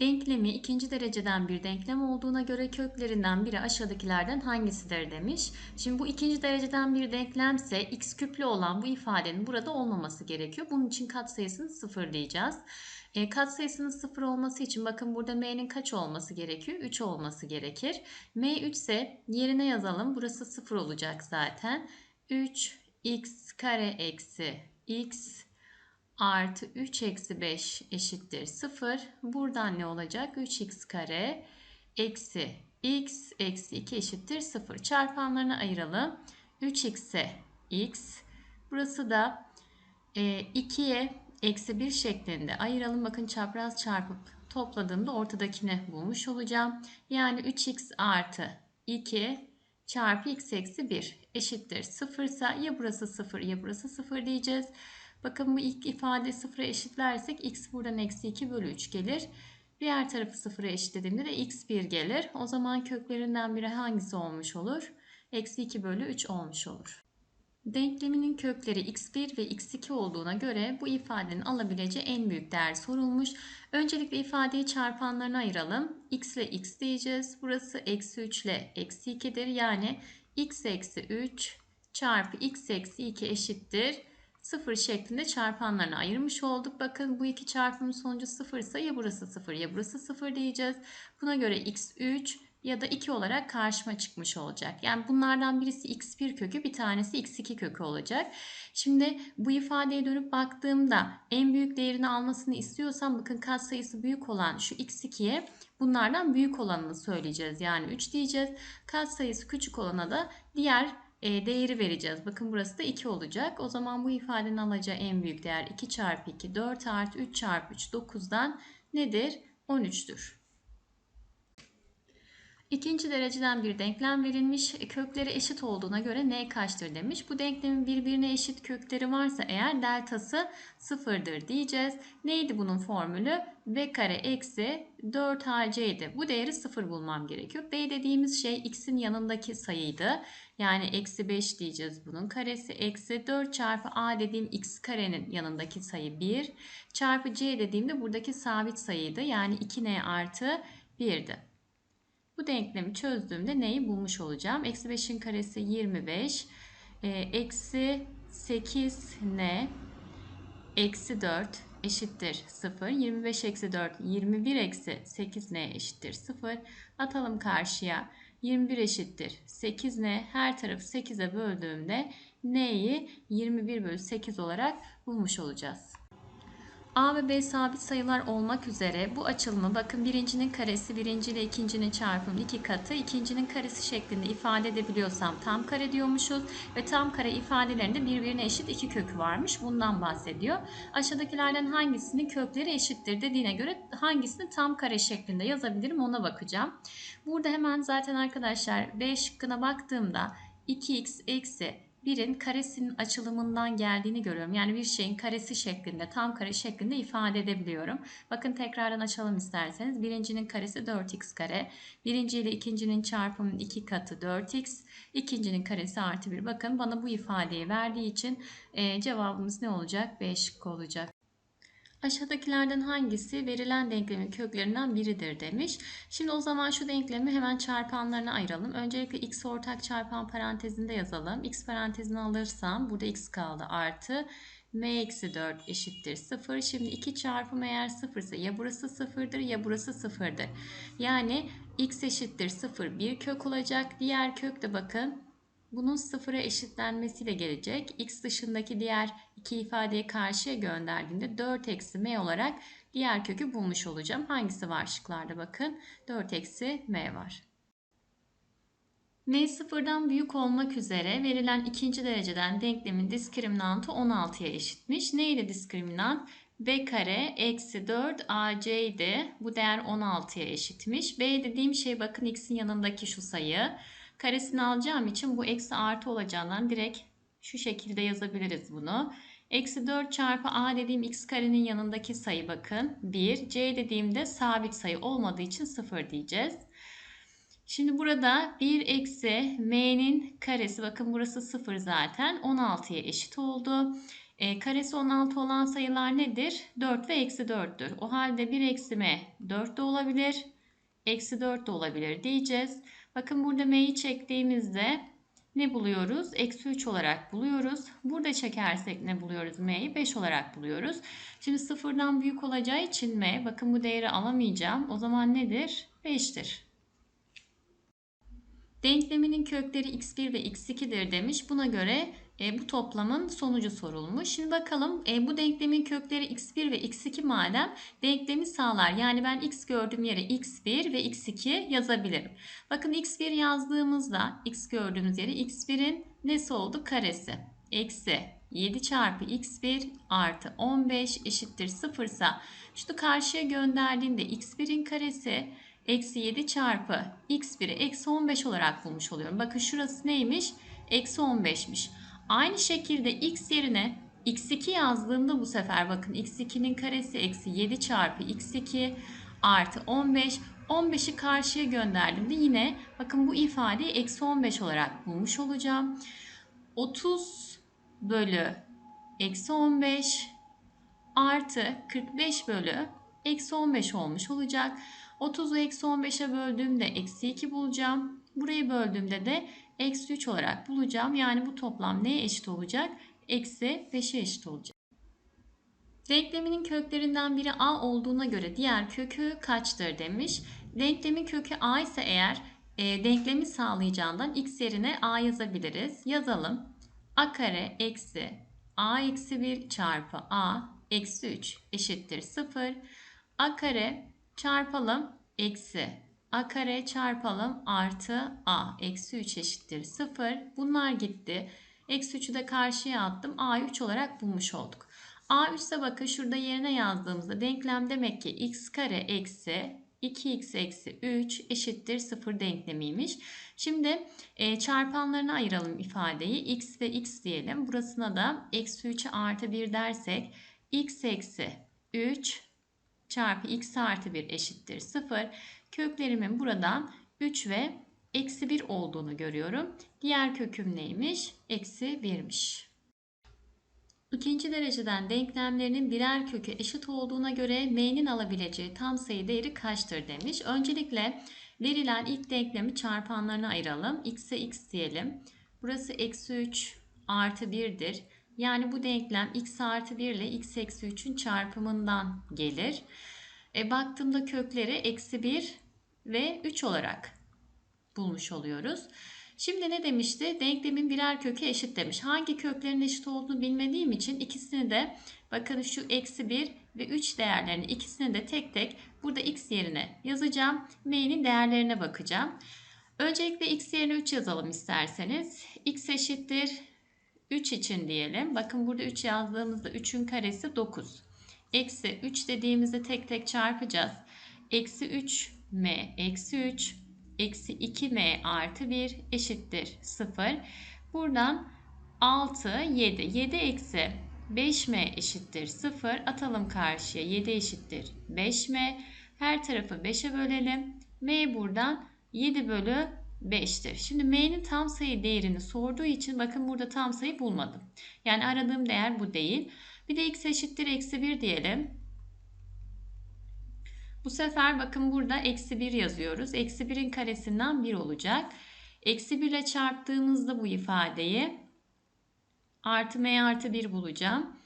Denklemi ikinci dereceden bir denklem olduğuna göre köklerinden biri aşağıdakilerden hangisidir demiş. Şimdi bu ikinci dereceden bir denklemse x küplü olan bu ifadenin burada olmaması gerekiyor. Bunun için katsayısını sıfır diyeceğiz. E, katsayısının sıfır olması için bakın burada m'nin kaç olması gerekiyor? 3 olması gerekir. m 3 ise yerine yazalım. Burası sıfır olacak zaten. 3 x kare eksi x artı 3 eksi 5 eşittir 0. Buradan ne olacak? 3x kare eksi x eksi 2 eşittir 0. Çarpanlarını ayıralım. 3x'e x. Burası da e, 2'ye eksi 1 şeklinde ayıralım. Bakın çapraz çarpıp topladığımda ortadakini bulmuş olacağım. Yani 3x artı 2 çarpı x eksi 1 eşittir 0 ise ya burası 0 ya burası 0 diyeceğiz. Bakın bu ilk ifade sıfıra eşitlersek x buradan eksi 2 bölü 3 gelir. Diğer tarafı sıfıra eşitlediğimde de x 1 gelir. O zaman köklerinden biri hangisi olmuş olur? Eksi 2 bölü 3 olmuş olur. Denkleminin kökleri x1 ve x2 olduğuna göre bu ifadenin alabileceği en büyük değer sorulmuş. Öncelikle ifadeyi çarpanlarına ayıralım. x ile x diyeceğiz. Burası eksi 3 ile eksi 2'dir. Yani x eksi 3 çarpı x eksi 2 eşittir 0 şeklinde çarpanlarına ayırmış olduk. Bakın bu iki çarpımın sonucu 0 ise ya burası 0 ya burası 0 diyeceğiz. Buna göre x3 ya da 2 olarak karşıma çıkmış olacak. Yani bunlardan birisi x1 kökü bir tanesi x2 kökü olacak. Şimdi bu ifadeye dönüp baktığımda en büyük değerini almasını istiyorsam bakın katsayısı büyük olan şu x2'ye bunlardan büyük olanını söyleyeceğiz. Yani 3 diyeceğiz. Katsayısı küçük olana da diğer e, değeri vereceğiz. Bakın burası da 2 olacak. O zaman bu ifadenin alacağı en büyük değer 2 çarpı 2 4 artı 3 çarpı 3 9'dan nedir? 13'tür. İkinci dereceden bir denklem verilmiş. Kökleri eşit olduğuna göre n kaçtır demiş. Bu denklemin birbirine eşit kökleri varsa eğer deltası sıfırdır diyeceğiz. Neydi bunun formülü? b kare eksi 4ac'ydi. Bu değeri sıfır bulmam gerekiyor. b dediğimiz şey x'in yanındaki sayıydı. Yani eksi 5 diyeceğiz bunun karesi. Eksi 4 çarpı a dediğim x karenin yanındaki sayı 1. Çarpı c dediğimde buradaki sabit sayıydı. Yani 2n artı 1'di. Bu denklemi çözdüğümde neyi bulmuş olacağım? Eksi 5'in karesi 25. E, eksi 8 n eksi 4 eşittir 0. 25 eksi 4 21 eksi 8 n eşittir 0. Atalım karşıya. 21 eşittir 8 n. Her tarafı 8'e böldüğümde n'yi 21 bölü 8 olarak bulmuş olacağız. A ve B sabit sayılar olmak üzere bu açılımı bakın birincinin karesi birinci ile ikincinin çarpımı iki katı ikincinin karesi şeklinde ifade edebiliyorsam tam kare diyormuşuz ve tam kare ifadelerinde birbirine eşit iki kökü varmış bundan bahsediyor. Aşağıdakilerden hangisinin kökleri eşittir dediğine göre hangisini tam kare şeklinde yazabilirim ona bakacağım. Burada hemen zaten arkadaşlar B şıkkına baktığımda 2x eksi birin karesinin açılımından geldiğini görüyorum. Yani bir şeyin karesi şeklinde, tam kare şeklinde ifade edebiliyorum. Bakın tekrardan açalım isterseniz. Birincinin karesi 4x kare. Birinci ile ikincinin çarpımının 2 katı 4x. İkincinin karesi artı 1. Bakın bana bu ifadeyi verdiği için e, cevabımız ne olacak? B şıkkı olacak. Aşağıdakilerden hangisi verilen denklemin köklerinden biridir demiş. Şimdi o zaman şu denklemi hemen çarpanlarına ayıralım. Öncelikle x ortak çarpan parantezinde yazalım. x parantezini alırsam burada x kaldı artı m eksi 4 eşittir 0. Şimdi 2 çarpım eğer 0 ise ya burası 0'dır ya burası 0'dır. Yani x eşittir 0 bir kök olacak. Diğer kök de bakın bunun sıfıra eşitlenmesiyle gelecek. X dışındaki diğer iki ifadeyi karşıya gönderdiğimde 4 eksi m olarak diğer kökü bulmuş olacağım. Hangisi var şıklarda bakın. 4 eksi m var. m sıfırdan büyük olmak üzere verilen ikinci dereceden denklemin diskriminantı 16'ya eşitmiş. Neydi diskriminant? b kare eksi 4 ac. Bu değer 16'ya eşitmiş. b dediğim şey bakın x'in yanındaki şu sayı. Karesini alacağım için bu eksi artı olacağından direkt şu şekilde yazabiliriz bunu. Eksi 4 çarpı a dediğim x karenin yanındaki sayı bakın 1. c dediğimde sabit sayı olmadığı için 0 diyeceğiz. Şimdi burada 1 eksi m'nin karesi bakın burası 0 zaten 16'ya eşit oldu. E, karesi 16 olan sayılar nedir? 4 ve eksi 4'tür. O halde 1 eksi m 4 de olabilir. Eksi 4 de olabilir diyeceğiz. Bakın burada m'yi çektiğimizde ne buluyoruz? Eksi 3 olarak buluyoruz. Burada çekersek ne buluyoruz? M'yi 5 olarak buluyoruz. Şimdi sıfırdan büyük olacağı için M, bakın bu değeri alamayacağım. O zaman nedir? 5'tir. Denkleminin kökleri x1 ve x2'dir demiş. Buna göre e, bu toplamın sonucu sorulmuş. Şimdi bakalım e, bu denklemin kökleri x1 ve x2 madem denklemi sağlar. Yani ben x gördüğüm yere x1 ve x2 yazabilirim. Bakın x1 yazdığımızda x gördüğümüz yere x1'in nesi oldu? Karesi. Eksi 7 çarpı x1 artı 15 eşittir 0 ise şunu karşıya gönderdiğimde x1'in karesi eksi 7 çarpı x1'i eksi 15 olarak bulmuş oluyorum. Bakın şurası neymiş? Eksi 15'miş. Aynı şekilde x yerine x2 yazdığımda bu sefer bakın x2'nin karesi eksi 7 çarpı x2 artı 15. 15'i karşıya gönderdiğimde yine bakın bu ifadeyi eksi 15 olarak bulmuş olacağım. 30 bölü eksi 15 artı 45 bölü eksi 15 olmuş olacak. 30'u eksi 15'e böldüğümde eksi 2 bulacağım. Burayı böldüğümde de eksi 3 olarak bulacağım. Yani bu toplam neye eşit olacak? Eksi 5'e eşit olacak. Denkleminin köklerinden biri a olduğuna göre diğer kökü kaçtır demiş. Denklemin kökü a ise eğer e, denklemi sağlayacağından x yerine a yazabiliriz. Yazalım. a kare eksi a eksi 1 çarpı a eksi 3 eşittir 0. a kare çarpalım eksi a kare çarpalım artı a eksi 3 eşittir 0. Bunlar gitti. Eksi 3'ü de karşıya attım. a3 olarak bulmuş olduk. a3 ise bakın şurada yerine yazdığımızda denklem demek ki x kare eksi 2x eksi 3 eşittir 0 denklemiymiş. Şimdi e, çarpanlarına ayıralım ifadeyi. x ve x diyelim. Burasına da eksi 3'e artı 1 dersek x eksi 3 çarpı x artı 1 eşittir 0. Köklerimin buradan 3 ve eksi 1 olduğunu görüyorum. Diğer köküm neymiş? Eksi 1'miş. İkinci dereceden denklemlerinin birer kökü eşit olduğuna göre m'nin alabileceği tam sayı değeri kaçtır demiş. Öncelikle verilen ilk denklemi çarpanlarına ayıralım. x'e x diyelim. Burası eksi 3 artı 1'dir. Yani bu denklem x artı 1 ile x eksi 3'ün çarpımından gelir. E, baktığımda kökleri eksi 1 ve 3 olarak bulmuş oluyoruz. Şimdi ne demişti? Denklemin birer kökü eşit demiş. Hangi köklerin eşit olduğunu bilmediğim için ikisini de bakın şu eksi 1 ve 3 değerlerini ikisini de tek tek burada x yerine yazacağım. M'nin değerlerine bakacağım. Öncelikle x yerine 3 yazalım isterseniz. x eşittir 3 için diyelim. Bakın burada 3 yazdığımızda 3'ün karesi 9. Eksi 3 dediğimizde tek tek çarpacağız. Eksi 3 m eksi 3 eksi 2m artı 1 eşittir 0. Buradan 6 7 7 eksi 5m eşittir 0. Atalım karşıya 7 eşittir 5m. Her tarafı 5'e bölelim. m buradan 7 bölü 5'tir. Şimdi m'nin tam sayı değerini sorduğu için bakın burada tam sayı bulmadım. Yani aradığım değer bu değil. Bir de x eşittir eksi 1 diyelim. Bu sefer bakın burada eksi 1 yazıyoruz. Eksi 1'in karesinden 1 olacak. Eksi 1 ile çarptığımızda bu ifadeyi artı m artı 1 bulacağım.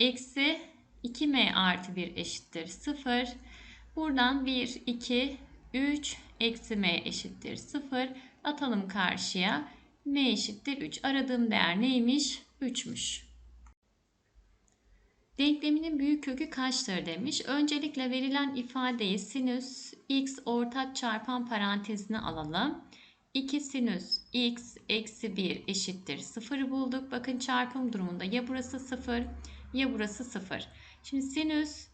Eksi 2m artı 1 eşittir 0. Buradan 1, 2, 3 eksi m eşittir 0. Atalım karşıya. m eşittir 3. Aradığım değer neymiş? 3'müş. Denkleminin büyük kökü kaçtır demiş. Öncelikle verilen ifadeyi sinüs x ortak çarpan parantezine alalım. 2 sinüs x eksi 1 eşittir 0'ı bulduk. Bakın çarpım durumunda ya burası 0 ya burası 0. Şimdi sinüs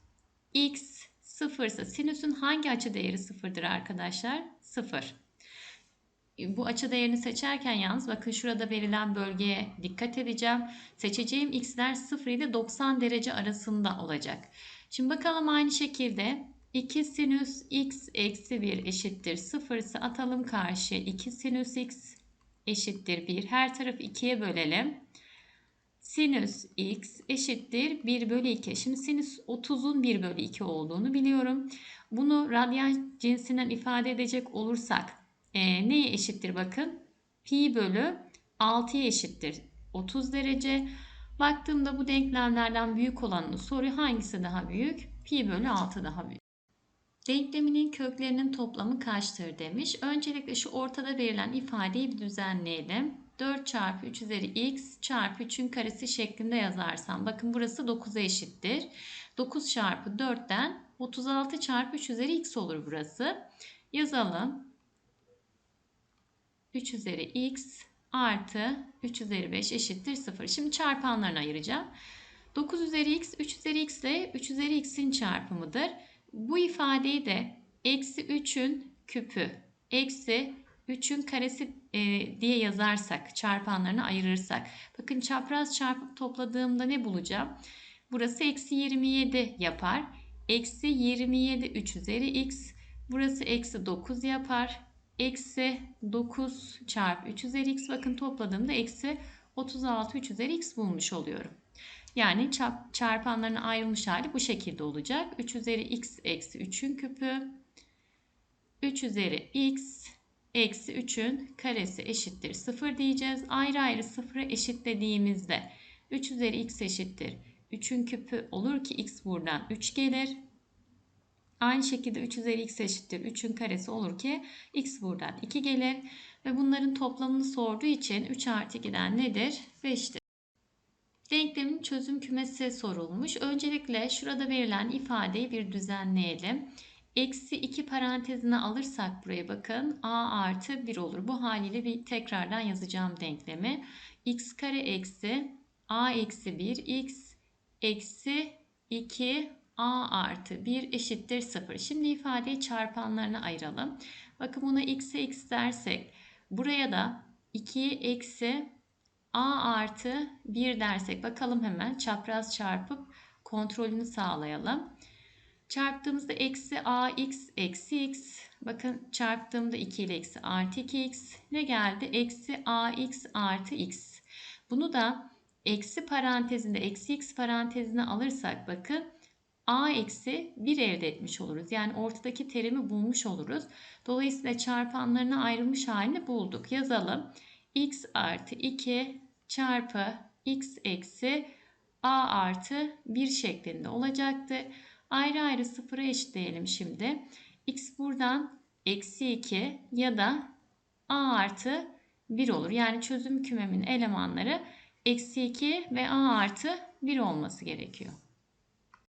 x 0 ise sinüsün hangi açı değeri 0'dır arkadaşlar? 0. Bu açı değerini seçerken yalnız bakın şurada verilen bölgeye dikkat edeceğim. Seçeceğim x'ler 0 ile 90 derece arasında olacak. Şimdi bakalım aynı şekilde 2 sinüs x eksi 1 eşittir 0 ise atalım karşıya 2 sinüs x eşittir 1. Her tarafı 2'ye bölelim. Sinüs x eşittir 1 bölü 2. Şimdi sinüs 30'un 1 bölü 2 olduğunu biliyorum. Bunu radyan cinsinden ifade edecek olursak e, neye eşittir bakın? Pi bölü 6'ya eşittir 30 derece. Baktığımda bu denklemlerden büyük olanını soruyor. Hangisi daha büyük? Pi bölü 6 daha büyük. Denkleminin köklerinin toplamı kaçtır demiş. Öncelikle şu ortada verilen ifadeyi bir düzenleyelim. 4 çarpı 3 üzeri x çarpı 3'ün karesi şeklinde yazarsam. Bakın burası 9'a eşittir. 9 çarpı 4'ten 36 çarpı 3 üzeri x olur burası. Yazalım. 3 üzeri x artı 3 üzeri 5 eşittir 0. Şimdi çarpanlarını ayıracağım. 9 üzeri x 3 üzeri x ile 3 üzeri x'in çarpımıdır. Bu ifadeyi de eksi 3'ün küpü eksi 3'ün karesi e, diye yazarsak, çarpanlarını ayırırsak. Bakın çapraz çarpıp topladığımda ne bulacağım? Burası eksi 27 yapar. Eksi 27 3 üzeri x. Burası eksi 9 yapar. Eksi 9 çarpı 3 üzeri x. Bakın topladığımda eksi 36 3 üzeri x bulmuş oluyorum. Yani çarp, çarpanların ayrılmış hali bu şekilde olacak. 3 üzeri x eksi 3'ün küpü. 3 üzeri x eksi 3'ün karesi eşittir 0 diyeceğiz. Ayrı ayrı 0'a eşitlediğimizde 3 üzeri x eşittir. 3'ün küpü olur ki x buradan 3 gelir. Aynı şekilde 3 üzeri x eşittir. 3'ün karesi olur ki x buradan 2 gelir. Ve bunların toplamını sorduğu için 3 artı 2'den nedir? 5'tir. Denklemin çözüm kümesi sorulmuş. Öncelikle şurada verilen ifadeyi bir düzenleyelim. Eksi 2 parantezine alırsak buraya bakın a artı 1 olur. Bu haliyle bir tekrardan yazacağım denklemi. x kare eksi a eksi 1 x eksi 2 a artı 1 eşittir 0. Şimdi ifadeyi çarpanlarına ayıralım. Bakın buna x'e x dersek buraya da 2'ye eksi a artı 1 dersek bakalım hemen çapraz çarpıp kontrolünü sağlayalım. Çarptığımızda eksi ax eksi x. Bakın çarptığımda 2 ile eksi artı 2x. Ne geldi? Eksi ax artı x. Bunu da eksi parantezinde eksi x parantezine alırsak bakın a eksi 1 elde etmiş oluruz. Yani ortadaki terimi bulmuş oluruz. Dolayısıyla çarpanlarına ayrılmış halini bulduk. Yazalım. x artı 2 çarpı x eksi a artı 1 şeklinde olacaktı. Ayrı ayrı sıfıra eşitleyelim şimdi. x buradan eksi 2 ya da a artı 1 olur. Yani çözüm kümemin elemanları eksi 2 ve a artı 1 olması gerekiyor.